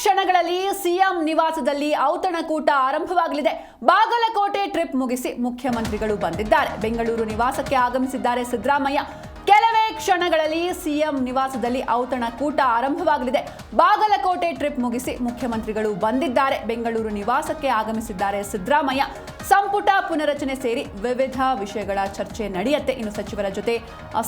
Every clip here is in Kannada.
ಕ್ಷಣಗಳಲ್ಲಿ ಸಿಎಂ ನಿವಾಸದಲ್ಲಿ ಔತಣಕೂಟ ಆರಂಭವಾಗಲಿದೆ. ಬಾಗಲಕೋಟೆ ಟ್ರಿಪ್ ಮುಗಿಸಿ ಮುಖ್ಯಮಂತ್ರಿಗಳು ಬಂದಿದ್ದಾರೆ. ಬೆಂಗಳೂರು ನಿವಾಸಕ್ಕೆ ಆಗಮಿಸಿದ್ದಾರೆ ಸಿದ್ದರಾಮಯ್ಯ. ಕೆಲವೇ ಕ್ಷಣಗಳಲ್ಲಿ ಸಿಎಂ ನಿವಾಸದಲ್ಲಿ ಔತಣಕೂಟ ಆರಂಭವಾಗಲಿದೆ. ಬಾಗಲಕೋಟೆ ಟ್ರಿಪ್ ಮುಗಿಸಿ ಮುಖ್ಯಮಂತ್ರಿಗಳು ಬಂದಿದ್ದಾರೆ. ಬೆಂಗಳೂರು ನಿವಾಸಕ್ಕೆ ಆಗಮಿಸಿದ್ದಾರೆ ಸಿದ್ದರಾಮಯ್ಯ. ಸಂಪುಟ ಪುನರಚನೆ ಸೇರಿ ವಿವಿಧ ವಿಷಯಗಳ ಚರ್ಚೆ ನಡೆಯುತ್ತೆ. ಇನ್ನು ಸಚಿವರ ಜೊತೆ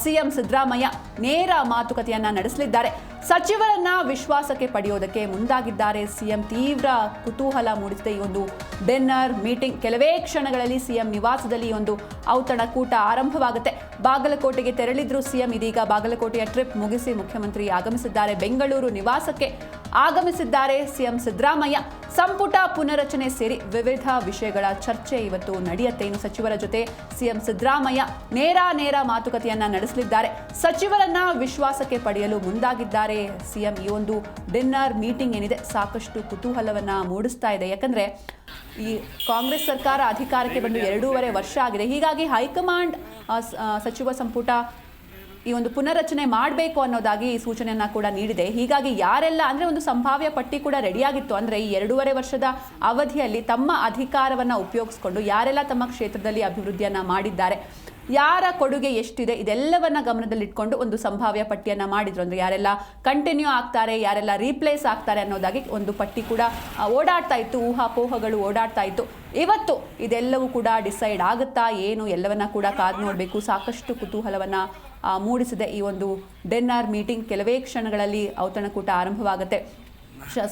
ಸಿಎಂ ಸಿದ್ದರಾಮಯ್ಯ ನೇರ ಮಾತುಕತೆಯನ್ನ ನಡೆಸಲಿದ್ದಾರೆ. ಸಚಿವರನ್ನ ವಿಶ್ವಾಸಕ್ಕೆ ಪಡೆಯೋದಕ್ಕೆ ಮುಂದಾಗಿದ್ದಾರೆ. ಸಿಎಂ ತೀವ್ರ ಕುತೂಹಲ ಮೂಡಿಸಿದೆ. ಈ ಒಂದು ಡಿನ್ನರ್ ಮೀಟಿಂಗ್ ಕೆಲವೇ ಕ್ಷಣಗಳಲ್ಲಿ ಸಿಎಂ ನಿವಾಸದಲ್ಲಿ ಒಂದು ಔತಣಕೂಟ ಆರಂಭವಾಗುತ್ತೆ. ಬಾಗಲಕೋಟೆಗೆ ತೆರಳಿದ್ರು ಸಿಎಂ, ಇದೀಗ ಬಾಗಲಕೋಟೆಯ ಟ್ರಿಪ್ ಮುಗಿಸಿ ಮುಖ್ಯಮಂತ್ರಿ ಆಗಮಿಸಿದ್ದಾರೆ. ಬೆಂಗಳೂರು ನಿವಾಸಕ್ಕೆ ಆಗಮಿಸಿದ್ದಾರೆ ಸಿಎಂ ಸಿದ್ದರಾಮಯ್ಯ. ಸಂಪುಟ ಪುನರಚನೆ ಸೇರಿ ವಿವಿಧ ವಿಷಯಗಳ ಚರ್ಚೆ ಇವತ್ತು ನಡೆಯುತ್ತೆ. ಇನ್ನು ಸಚಿವರ ಜೊತೆ ಸಿಎಂ ಸಿದ್ದರಾಮಯ್ಯ ನೇರ ನೇರ ಮಾತುಕತೆಯನ್ನ ನಡೆಸಲಿದ್ದಾರೆ. ಸಚಿವರನ್ನ ವಿಶ್ವಾಸಕ್ಕೆ ಪಡೆಯಲು ಮುಂದಾಗಿದ್ದಾರೆ. ಸಿಎಂ ಈ ಒಂದು ಡಿನ್ನರ್ ಮೀಟಿಂಗ್ ಏನಿದೆ ಸಾಕಷ್ಟು ಕುತೂಹಲವನ್ನ ಮೂಡಿಸ್ತಾ ಇದೆ. ಯಾಕಂದ್ರೆ ಈ ಕಾಂಗ್ರೆಸ್ ಸರ್ಕಾರ ಅಧಿಕಾರಕ್ಕೆ ಬಂದು ಎರಡೂವರೆ ವರ್ಷ ಆಗಿದೆ. ಹೀಗಾಗಿ ಹೈಕಮಾಂಡ್ ಸಚಿವ ಸಂಪುಟ ಈ ಒಂದು ಪುನರ್ರಚನೆ ಮಾಡಬೇಕು ಅನ್ನೋದಾಗಿ ಈ ಸೂಚನೆಯನ್ನ ಕೂಡ ನೀಡಿದೆ. ಹೀಗಾಗಿ ಯಾರೆಲ್ಲ ಅಂದ್ರೆ ಒಂದು ಸಂಭಾವ್ಯ ಪಟ್ಟಿ ಕೂಡ ರೆಡಿಯಾಗಿತ್ತು. ಅಂದ್ರೆ ಈ ಎರಡೂವರೆ ವರ್ಷದ ಅವಧಿಯಲ್ಲಿ ತಮ್ಮ ಅಧಿಕಾರವನ್ನ ಉಪಯೋಗಿಸಿಕೊಂಡು ಯಾರೆಲ್ಲ ತಮ್ಮ ಕ್ಷೇತ್ರದಲ್ಲಿ ಅಭಿವೃದ್ಧಿಯನ್ನು ಮಾಡಿದ್ದಾರೆ, ಯಾರ ಕೊಡುಗೆ ಎಷ್ಟಿದೆ, ಇದೆಲ್ಲವನ್ನ ಗಮನದಲ್ಲಿಟ್ಕೊಂಡು ಒಂದು ಸಂಭಾವ್ಯ ಪಟ್ಟಿಯನ್ನ ಮಾಡಿದ್ರು. ಅಂದ್ರೆ ಯಾರೆಲ್ಲ ಕಂಟಿನ್ಯೂ ಆಗ್ತಾರೆ, ಯಾರೆಲ್ಲ ರೀಪ್ಲೇಸ್ ಆಗ್ತಾರೆ ಅನ್ನೋದಾಗಿ ಒಂದು ಪಟ್ಟಿ ಕೂಡ ಓಡಾಡ್ತಾ ಇತ್ತು. ಊಹಾಪೋಹಗಳು ಓಡಾಡ್ತಾ ಇತ್ತು. ಇವತ್ತು ಇದೆಲ್ಲವೂ ಕೂಡ ಡಿಸೈಡ್ ಆಗುತ್ತಾ, ಏನು ಎಲ್ಲವನ್ನ ಕೂಡ ಕಾದು ನೋಡಬೇಕು. ಸಾಕಷ್ಟು ಕುತೂಹಲವನ್ನ ಮೂಡಿಸಿದೆ ಈ ಒಂದು ಬೆನ್ನಾರ್ ಮೀಟಿಂಗ್ ಕೆಲವೇ ಕ್ಷಣಗಳಲ್ಲಿ ಔತಣಕೂಟ ಆರಂಭವಾಗುತ್ತೆ.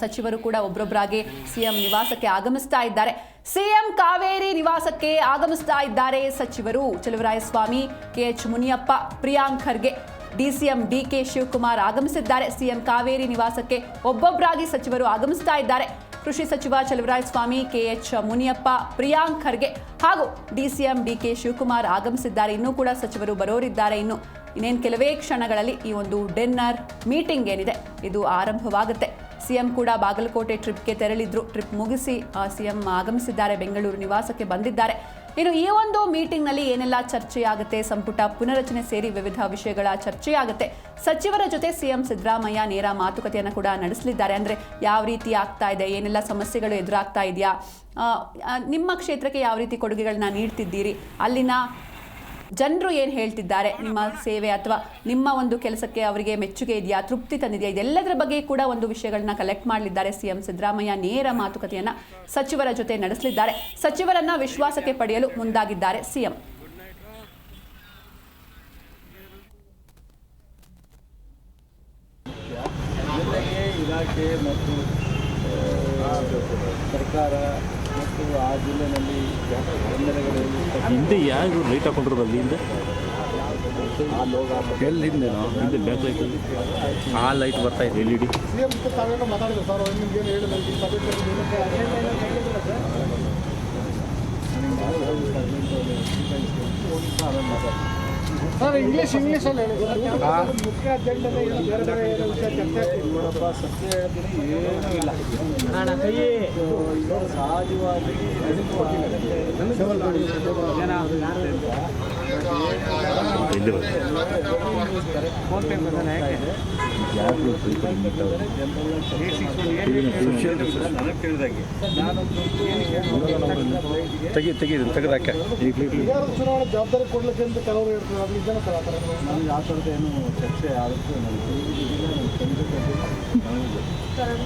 ಸಚಿವರು ಕೂಡ ಒಬ್ಬೊಬ್ಬರಾಗಿ ಸಿಎಂ ನಿವಾಸಕ್ಕೆ ಆಗಮಿಸ್ತಾ ಇದ್ದಾರೆ. ಸಿಎಂ ಕಾವೇರಿ ನಿವಾಸಕ್ಕೆ ಆಗಮಿಸ್ತಾ ಇದ್ದಾರೆ ಸಚಿವರು. Chaluvarayaswamy, K H Muniyappa, Priyank Kharge DCM DK Shivakumar ಆಗಮಿಸಿದ್ದಾರೆ. ಸಿಎಂ ಕಾವೇರಿ ನಿವಾಸಕ್ಕೆ ಒಬ್ಬೊಬ್ಬರಾಗಿ ಸಚಿವರು ಆಗಮಿಸ್ತಾ ಇದ್ದಾರೆ. ಕೃಷಿ ಸಚಿವ ಚಲುವರಾಯ ಸ್ವಾಮಿ ಕೆಎಚ್ ಮುನಿಯಪ್ಪ, ಪ್ರಿಯಾಂಕ್ ಖರ್ಗೆ ಹಾಗೂ ಡಿಸಿಎಂ ಡಿಕೆ ಶಿವಕುಮಾರ್ ಆಗಮಿಸಿದ್ದಾರೆ. ಇನ್ನೂ ಕೂಡ ಸಚಿವರು ಬರೋರಿದ್ದಾರೆ. ಇನ್ನು ಇನ್ನೇನು ಕೆಲವೇ ಕ್ಷಣಗಳಲ್ಲಿ ಈ ಒಂದು ಡಿನ್ನರ್ ಮೀಟಿಂಗ್ ಏನಿದೆ, ಇದು ಆರಂಭವಾಗುತ್ತೆ. ಸಿಎಂ ಕೂಡ ಬಾಗಲಕೋಟೆ ಟ್ರಿಪ್ಗೆ ತೆರಳಿದ್ರು. ಟ್ರಿಪ್ ಮುಗಿಸಿ ಸಿಎಂ ಆಗಮಿಸಿದ್ದಾರೆ. ಬೆಂಗಳೂರು ನಿವಾಸಕ್ಕೆ ಬಂದಿದ್ದಾರೆ. ಇನ್ನು ಈ ಒಂದು ಮೀಟಿಂಗ್ನಲ್ಲಿ ಏನೆಲ್ಲ ಚರ್ಚೆಯಾಗುತ್ತೆ, ಸಂಪುಟ ಪುನರಚನೆ ಸೇರಿ ವಿವಿಧ ವಿಷಯಗಳ ಚರ್ಚೆಯಾಗುತ್ತೆ. ಸಚಿವರ ಜೊತೆ ಸಿಎಂ ಸಿದ್ದರಾಮಯ್ಯ ನೇರ ಮಾತುಕತೆಯನ್ನು ಕೂಡ ನಡೆಸಲಿದ್ದಾರೆ. ಅಂದರೆ ಯಾವ ರೀತಿ ಆಗ್ತಾ ಇದೆ, ಏನೆಲ್ಲ ಸಮಸ್ಯೆಗಳು ಎದುರಾಗ್ತಾ ಇದೆಯಾ ನಿಮ್ಮ ಕ್ಷೇತ್ರಕ್ಕೆ ಯಾವ ರೀತಿ ಕೊಡುಗೆಗಳನ್ನ ನೀಡ್ತಿದ್ದೀರಿ, ಅಲ್ಲಿನ ಜನರು ಏನು ಹೇಳ್ತಿದ್ದಾರೆ? ನಿಮ್ಮ ಸೇವೆ ಅಥವಾ ನಿಮ್ಮ ಒಂದು ಕೆಲಸಕ್ಕೆ ಅವರಿಗೆ ಮೆಚ್ಚುಗೆ ಇದೆಯಾ? ತೃಪ್ತಿ ತಂದಿದೆಯಾ? ಇದೆಲ್ಲದರ ಬಗ್ಗೆ ಕೂಡ ಒಂದು ವಿಷಯಗಳನ್ನ ಕಲೆಕ್ಟ್ ಮಾಡಲಿದ್ದಾರೆ ಸಿಎಂ ಸಿದ್ದರಾಮಯ್ಯ. ನೇರ ಮಾತುಕತೆಯನ್ನ ಸಚಿವರ ಜೊತೆ ನಡೆಸಲಿದ್ದಾರೆ. ಸಚಿವರನ್ನ ವಿಶ್ವಾಸಕ್ಕೆ ಪಡೆಯಲು ಮುಂದಾಗಿದ್ದಾರೆ ಸಿಎಂ. ಇಲಾಖೆ ಸರ್ಕಾರ ಮತ್ತು ಆ ಹಿಂದೆ ಯಾರು ಲೈಟ್ ಹಾಕೊಂಡಿರೋದು ಅಲ್ಲಿ ಹಿಂದೆ? ಎಲ್ಲಿ ಹಿಂದೆ ಹಿಂದೆ ಬ್ಯಾಕ್ ಲೈಟ್ ಆ ಲೈಟ್ ಬರ್ತಾ ಇದೆ. L E D? Sir English English ಅಲ್ಲಿ ಹೇಳಿ ಮುಖ್ಯ ಅಜೆಂಡದಲ್ಲಿ ಏನು ಬೇರೆ ಬೇರೆ ಏನೋ ವಿಷಯ ಚರ್ಚೆ. ನೋಡಪ್ಪ ಸತ್ಯ ಹೇಳ್ತೀನಿ ಏನೂ ಇಲ್ಲ ಸಹಜವಾಗಿ ತೆಗಿ ತೆಗಿ ತೆಗೆದಾಕೆ ಯಾರು ಚುನಾವಣೆ ಜವಾಬ್ದಾರಿ ಕೊಡ್ಲಿಕ್ಕೆ ಅಂತ ಕೆಲವರು ಹೇಳ್ತಾರೆ. ಅದು ನಿಜನ ಸರ್ ಆ ಥರ? ನನಗೆ ಆ ಥರದ ಏನು ಚರ್ಚೆ ಆಗುತ್ತೆ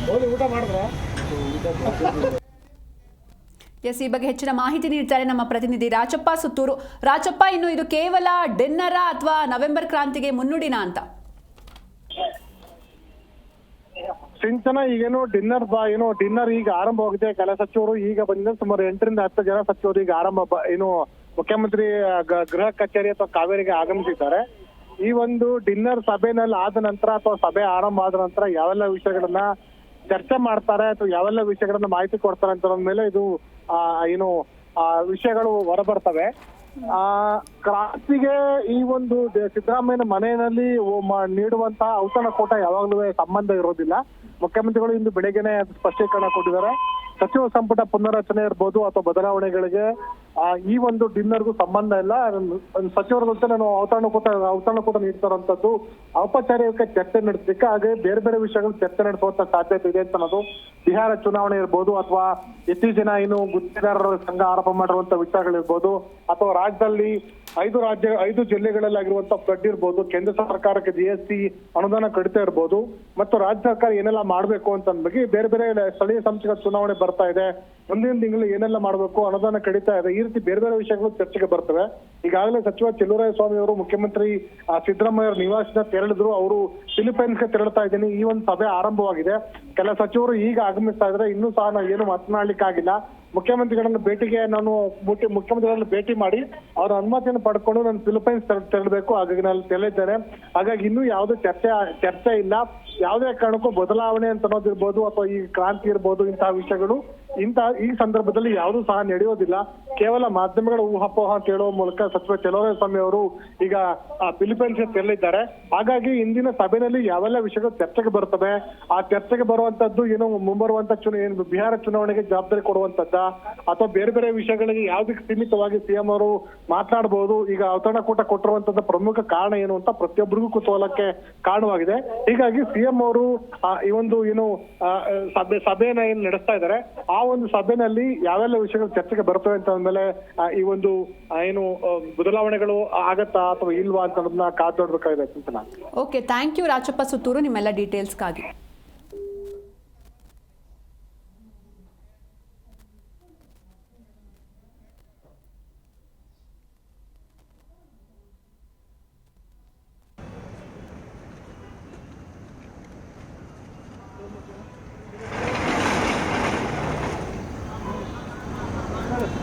ನನಗೆ ಊಟ ಮಾಡಿದ್ರೆ? ಊಟ ಎಸ್ ಈ ಬಗ್ಗೆ ಹೆಚ್ಚಿನ ಮಾಹಿತಿ ನೀಡ್ತಾರೆ ನಮ್ಮ ಪ್ರತಿನಿಧಿ ರಾಜಪ್ಪ ಸುತ್ತೂರು. ರಾಚಪ್ಪ ಇನ್ನು ಇದು ಕೇವಲ ಡಿನ್ನರ ಅಥವಾ ನವೆಂಬರ್ ಕ್ರಾಂತಿಗೆ ಮುನ್ನುಡಿನ ಅಂತ? ಸಿಂಚನ, ಈಗೇನು ಡಿನ್ನರ್ ಏನು ಡಿನ್ನರ್ ಈಗ ಆರಂಭವಾಗಿದೆ ಕೆಲ ಸಚಿವರು ಈಗ ಬಂದಿದೆ ಸುಮಾರು ಎಂಟರಿಂದ ಹತ್ತು ಜನ ಸಚಿವರು ಈಗ ಆರಂಭ ಏನು ಮುಖ್ಯಮಂತ್ರಿ ಗೃಹ ಕಚೇರಿ ಅಥವಾ ಕಾವೇರಿಗೆ ಆಗಮಿಸಿದ್ದಾರೆ. ಈ ಒಂದು ಡಿನ್ನರ್ ಸಭೆನಲ್ಲಿ ಆದ ನಂತರ ಅಥವಾ ಸಭೆ ಆರಂಭ ಆದ ನಂತರ ಯಾವೆಲ್ಲ ವಿಷಯಗಳನ್ನ ಚರ್ಚೆ ಮಾಡ್ತಾರೆ ಅಥವಾ ಯಾವೆಲ್ಲ ವಿಷಯಗಳನ್ನ ಮಾಹಿತಿ ಕೊಡ್ತಾರೆ ಅಂತ ಮೇಲೆ ಇದು ಆ, ಏನು ಆ, ವಿಷಯಗಳು ಹೊರಬರ್ತವೆ. ಆ ಕ್ರಾಂತಿಗೆ ಈ ಒಂದು ಸಿದ್ದರಾಮಯ್ಯನ ಮನೆಯಲ್ಲಿ ನೀಡುವಂತಹ ಔತಣಕೂಟ ಯಾವಾಗಲೂ ಸಂಬಂಧ ಇರೋದಿಲ್ಲ. ಮುಖ್ಯಮಂತ್ರಿಗಳು ಇಂದು ಬೆಳಗ್ಗೆನೆ ಸ್ಪಷ್ಟೀಕರಣ ಕೊಟ್ಟಿದ್ದಾರೆ. ಸಚಿವ ಸಂಪುಟ ಪುನರಚನೆ ಇರ್ಬೋದು ಅಥವಾ ಬದಲಾವಣೆಗಳಿಗೆ ಈ ಒಂದು ಡಿನ್ನರ್ಗೂ ಸಂಬಂಧ ಇಲ್ಲ. ಸಚಿವರ ಜೊತೆ ನಾನು ಔತಣಕೂಟ ಔತಣಕೂಟ ನೀಡ್ತಾರಂತದ್ದು ಔಪಚಾರಿಕ ಚರ್ಚೆ ನಡೆಸಲಿಕ್ಕೆ ಹಾಗೆ ಬೇರೆ ಬೇರೆ ವಿಷಯಗಳು ಚರ್ಚೆ ನಡೆಸುವಂತ ಸಾಧ್ಯತೆ ಇದೆ ಅಂತ ಅನ್ನೋದು ಬಿಹಾರ ಚುನಾವಣೆ ಇರ್ಬೋದು ಅಥವಾ ಇತ್ತೀಚಿನ ಏನು ಗುತ್ತಿಗೆದಾರರ ಸಂಘ ಆರೋಪ ಮಾಡಿರುವಂತ ವಿಚಾರಗಳಿರ್ಬೋದು ಅಥವಾ ರಾಜ್ಯದಲ್ಲಿ ಐದು ರಾಜ್ಯ, ಐದು ಜಿಲ್ಲೆಗಳಲ್ಲಿ ಆಗಿರುವಂತ ಫ್ಲಡ್ ಇರ್ಬೋದು, ಕೇಂದ್ರ ಸರ್ಕಾರಕ್ಕೆ ಜಿ ಎಸ್ ಟಿ ಅನುದಾನ ಕಡಿತ ಇರ್ಬೋದು, ಮತ್ತು ರಾಜ್ಯ ಸರ್ಕಾರ ಏನೆಲ್ಲ ಮಾಡಬೇಕು ಅಂತ ಬಗ್ಗೆ ಬೇರೆ ಬೇರೆ ಸ್ಥಳೀಯ ಸಂಸ್ಥೆಗಳ ಚುನಾವಣೆ ಬರ್ತಾ ಇದೆ. ಮುಂದಿನ ತಿಂಗಳು ಏನೆಲ್ಲ ಮಾಡಬೇಕು, ಅನುದಾನ ಕಡಿತಾ ಇದೆ, ಈ ರೀತಿ ಬೇರೆ ಬೇರೆ ವಿಷಯಗಳು ಚರ್ಚೆಗೆ ಬರ್ತವೆ. ಈಗಾಗಲೇ ಸಚಿವ ಚೆಲ್ಲೂರಾಯ ಸ್ವಾಮಿ ಅವರು ಮುಖ್ಯಮಂತ್ರಿ ಸಿದ್ದರಾಮಯ್ಯ ಅವರ ನಿವಾಸದ ತೆರಳಿದ್ರು. ಅವರು ಫಿಲಿಪೈನ್ಸ್ಗೆ ತೆರಳುತ್ತಾ ಇದ್ದೀನಿ. ಈ ಒಂದು ಸಭೆ ಆರಂಭವಾಗಿದೆ. ಕೆಲ ಸಚಿವರು ಈಗ ಆಗಮಿಸ್ತಾ ಇದ್ರೆ ಇನ್ನೂ ಸಹ ನಾವು ಏನು ಮಾತನಾಡ್ಲಿಕ್ಕಾಗಿಲ್ಲ. ಮುಖ್ಯಮಂತ್ರಿಗಳನ್ನ ಭೇಟಿಗೆ ನಾನು ಮುಖ್ಯ- ಮುಖ್ಯಮಂತ್ರಿಗಳನ್ನು ಭೇಟಿ ಮಾಡಿ ಅವರ ಅನುಮತಿಯನ್ನು ಪಡ್ಕೊಂಡು ನಾನು ಫಿಲಿಪೈನ್ಸ್ ತೆರ- ತೆರಳಬೇಕು. ಹಾಗಾಗಿ ನಾನು ತೆರಳಿದ್ದೇನೆ. ಹಾಗಾಗಿ ಇನ್ನೂ ಯಾವುದೇ ಚರ್ಚೆ ಚರ್ಚೆ ಇಲ್ಲ. ಯಾವುದೇ ಕಾರಣಕ್ಕೂ ಬದಲಾವಣೆ ಅಂತ ಅನ್ನೋದಿರ್ಬೋದು ಅಥವಾ ಈ ಕ್ರಾಂತಿ ಇರ್ಬೋದು ಇಂತಹ ವಿಷಯಗಳು ಇಂತಹ ಈ ಸಂದರ್ಭದಲ್ಲಿ ಯಾವುದೂ ಸಹ ನಡೆಯೋದಿಲ್ಲ. ಕೇವಲ ಮಾಧ್ಯಮಗಳ ಊಹಾಪೋಹ ಕೇಳುವ ಮೂಲಕ ಸಚಿವ ಸ್ವಾಮಿ ಅವರು ಈಗ ಫಿಲಿಪೈನ್ಸ್ ತೆರಳಿದ್ದಾರೆ. ಹಾಗಾಗಿ ಇಂದಿನ ಸಭೆಯಲ್ಲಿ ಯಾವೆಲ್ಲ ವಿಷಯಗಳು ಚರ್ಚೆಗೆ ಬರ್ತವೆ ಆ ಚರ್ಚೆಗೆ ಬರುವಂತದ್ದು ಏನು ಮುಂಬರುವಂತ ಏನು ಬಿಹಾರ ಚುನಾವಣೆಗೆ ಜವಾಬ್ದಾರಿ ಕೊಡುವಂತದ್ದ, ಅಥವಾ ಬೇರೆ ಬೇರೆ ವಿಷಯಗಳಿಗೆ ಯಾವ್ದಕ್ಕೆ ಸೀಮಿತವಾಗಿ ಸಿಎಂ ಅವರು ಮಾತನಾಡಬಹುದು ಈಗ ಔತಣಕೂಟ ಕೊಟ್ಟಿರುವಂತದ್ದು ಪ್ರಮುಖ ಕಾರಣ ಏನು ಅಂತ ಪ್ರತಿಯೊಬ್ಬರಿಗೂ ಕುತೂಹಲಕ್ಕೆ ಕಾರಣವಾಗಿದೆ. ಹೀಗಾಗಿ ಸಿಎಂ ಅವರು ಈ ಒಂದು, ಏನು ಸಭೆ ಸಭೆಯನ್ನ ಏನ್ ನಡೆಸ್ತಾ ಇದ್ದಾರೆ, ಆ ಒಂದು ಸಭೆನಲ್ಲಿ ಯಾವೆಲ್ಲ ವಿಷಯಗಳು ಚರ್ಚೆಗೆ ಬರ್ತವೆ ಅಂತ ಅಂದ್ಮೇಲೆ ಆ, ಈ ಒಂದು ಏನು ಬದಲಾವಣೆಗಳು ಆಗತ್ತಾ ಅಥವಾ ಇಲ್ವಾ ಅಂತ ಕಾದ್ ನೋಡ್ಬೇಕಾಗಿದೆ okay thank you Rajappa Suttur ನಿಮ್ಮೆಲ್ಲ ಡೀಟೇಲ್ಸ್ಗಾಗಿ